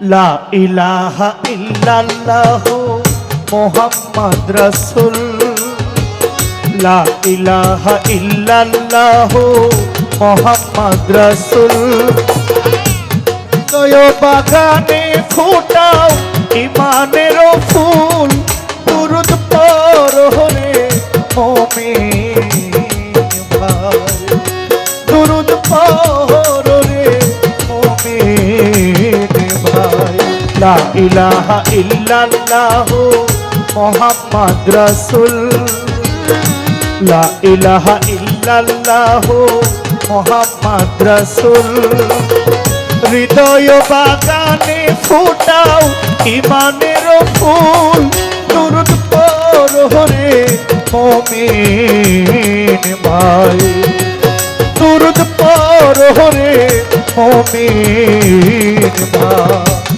লা ইলাহা ইল্লাল্লাহ মোহাম্মদ রসুল লা ইলাহা ইল্লাল্লাহ মোহাম্মদ রসুল নয় বাগানে ফোটাও লা ইলাহা ইল্লাল্লাহ মোহাম্মদ রাসূল লা ইলাহা ইল্লাল্লাহ মোহাম্মদ রাসূল হৃদয় বাগানে ফুটাও ইমানের ফুল দুরুদ হরে মমিন ভাই দুরুদ হরে মমিন ভাই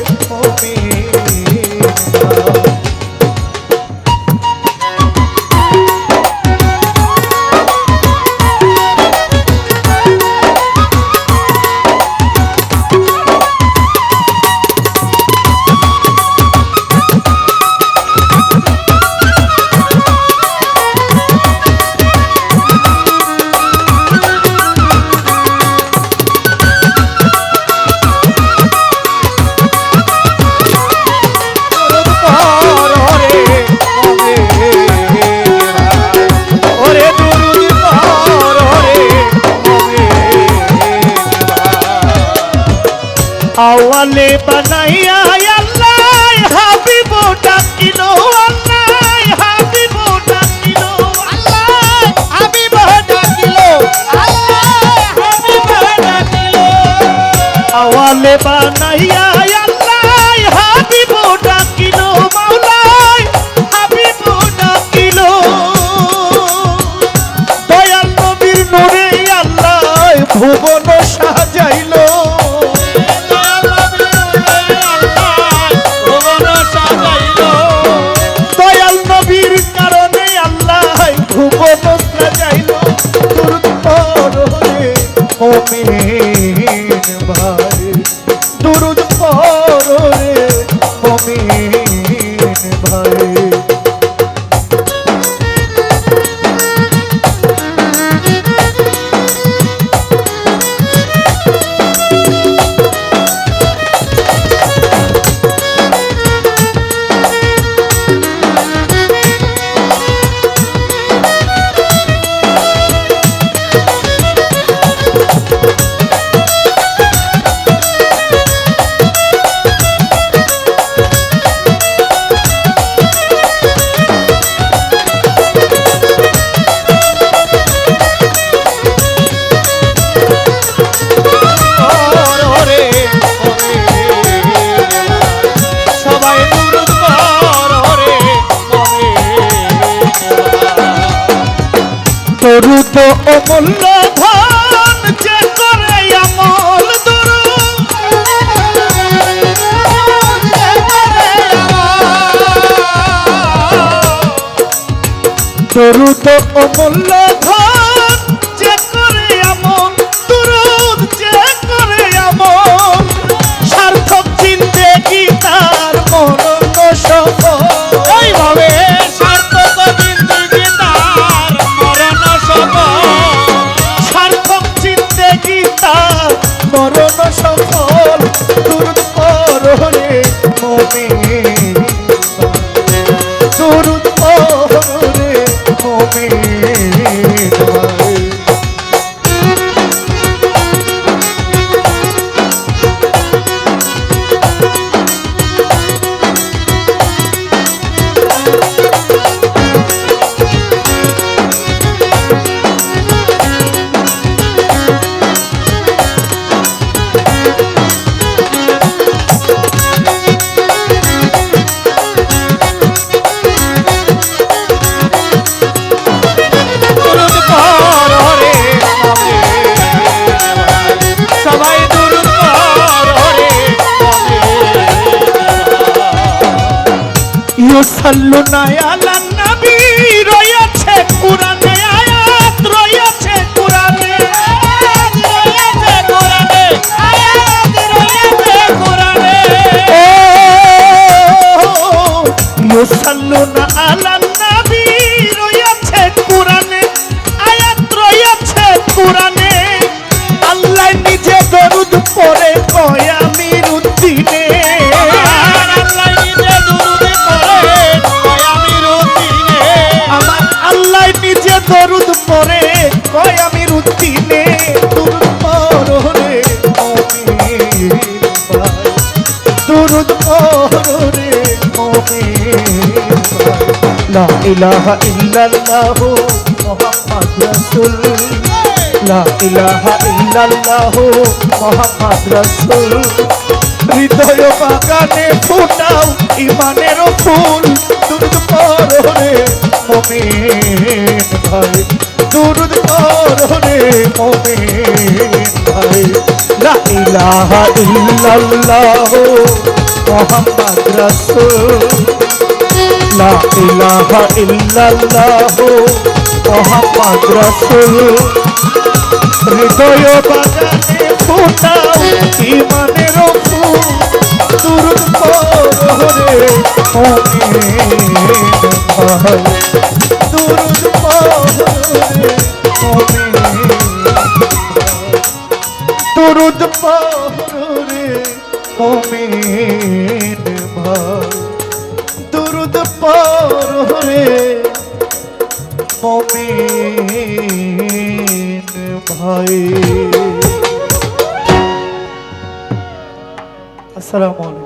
আওয়ালে বানাইয়া আল্লাহ হাবিব ডাকিলো আল্লাহ হাবিব ডাকিলো আল্লাহ আওয়ালে বানাইয়া আল্লাহ হাবিব ডাকিলো মাওলাই হাবিব ডাকিলো। দয়াল নবীর নূরে আল্লাহ ভুবন মুমিন তরুত অমূল্য ধন যে করে আমল দুরু। দরুদ অমূল্য ধন মরণ সফল দরুদ পরে ইউসাল্লুনা আলা দুরুদ পরে লা ইলাহা ইল্লাল্লাহ মুহাম্মদ রাসূল। লা ইলাহা ইল্লাল্লাহ মুহাম্মদ রাসূল। হৃদয় বাগানে ফুটাও ইমানের ফুল। দুরুদ পরে মমিন ভাই দুরুদ পরে মমিন ভাই লা ইলাহা ইল্লাল্লাহ মুহাম্মদ রাসূল। লা ইলাহা ইল্লাল্লাহ মুহাম্মদ রাসূল। হৃদয় বাগানে ফুটাও ইমানের ফুল। দুরুদ ভাই দুরুদ পরে মমিন ভাই। দুরুদ পরে মমিন ভাই। আসসালামু আলাইকুম।